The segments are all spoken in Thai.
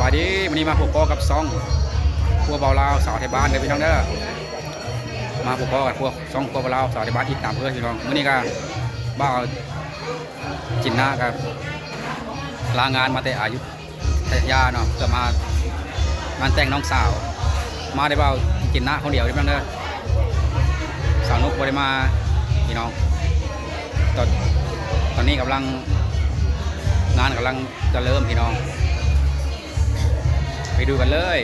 บายดีวันนี้มาพบปอกับซองพวกเบาลาวสาวไทยบ้านเด้อพี่น้องเด้อมาพบปอกับพวกซองพวกเบาลาวสาวไทยบ้านอีกตามเพื่อนพี่น้องมื้อนี้ก็บ้าจินนากับลางานมาแต่อายุทยาเนาะเพื่อมางานแต่งน้องสาว มาได้เบาจินนาคนเดียวพี่น้องเด้อสาวนุกบ่ได้มาพี่น้องตอนตอนนี้กำลังงานกำลังจะเริ่มพี่น้อง ไปดูกันเลย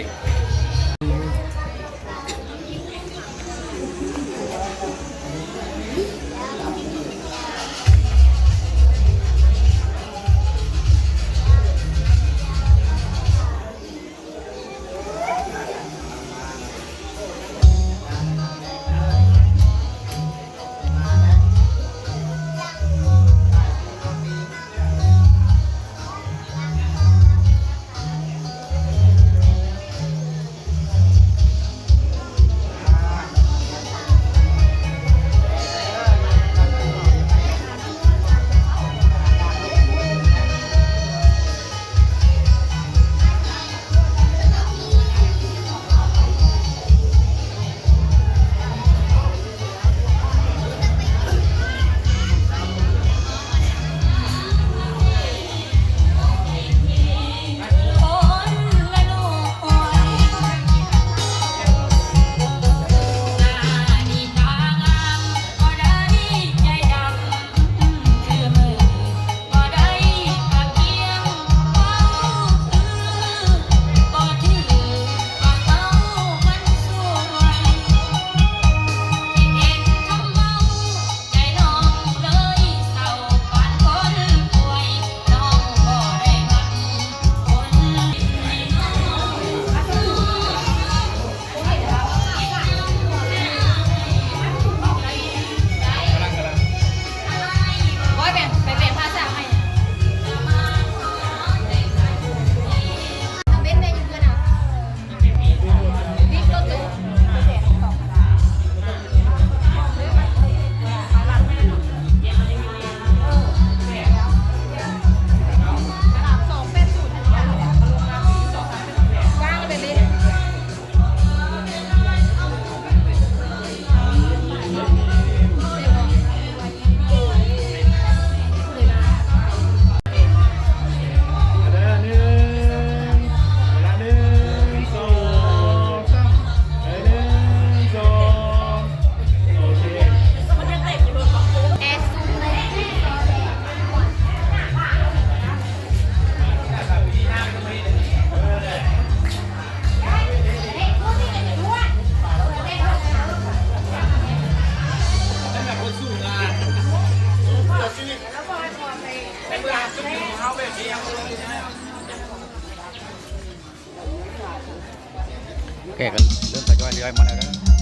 แกก็เริ่มทยอยทยอยมาแล้วนะ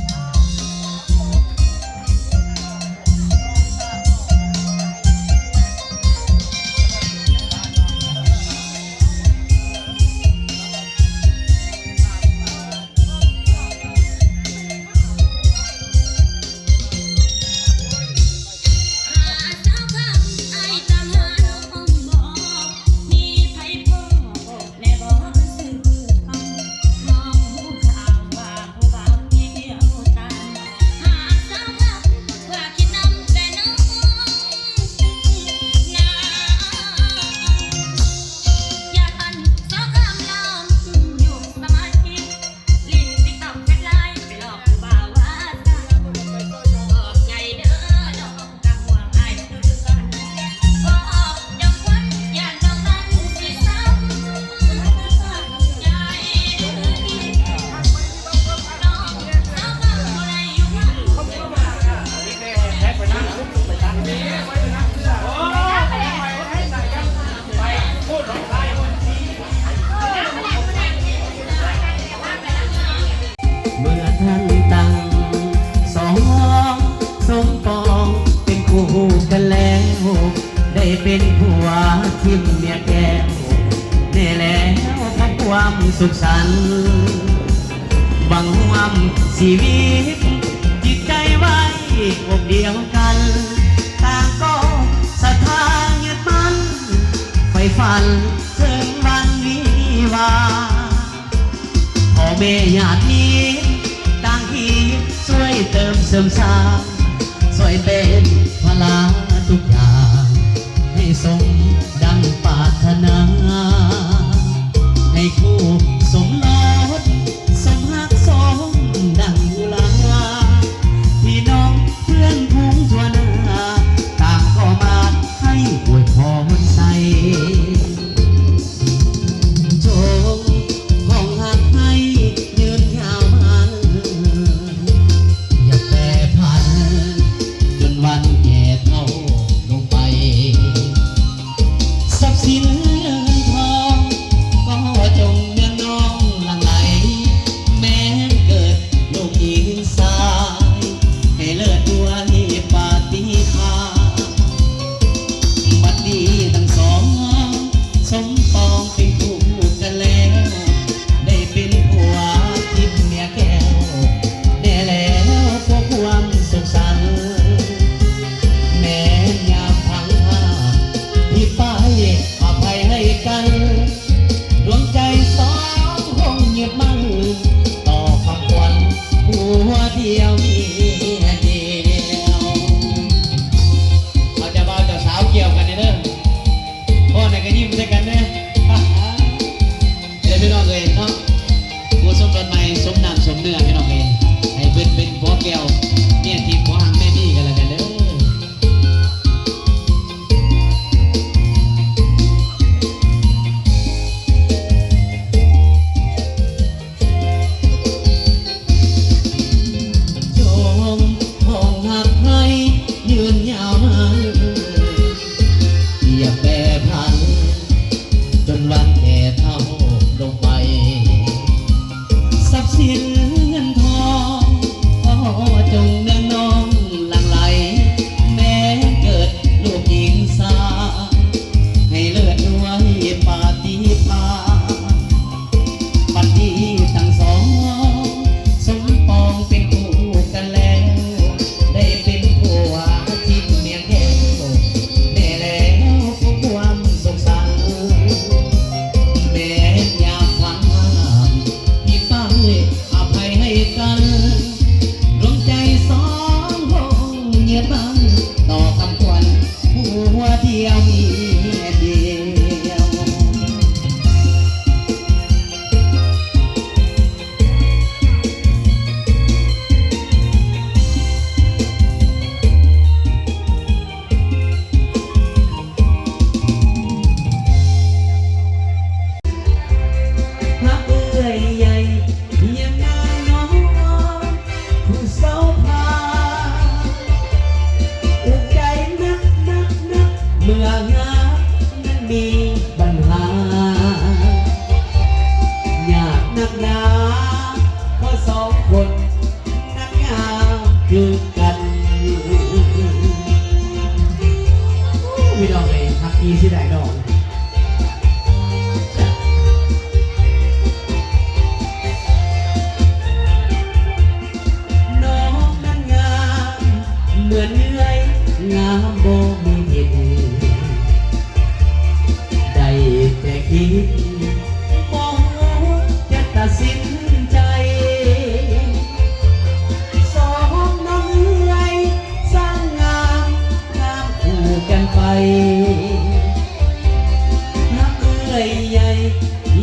ขึ้นเมียแก้วได้แล้วพักความสุขสันบังวมชีวิต จิตใจไว้อกเดียวกัน ต่างก็สถานยึดมันไฟฝันถึงวันวิวาพอแม่ญาตินี้ต่างที่ช่วยเติมเสริมสร้างช่วยเป็นพลาทุกอย่างให้สม นา ในคู่ give my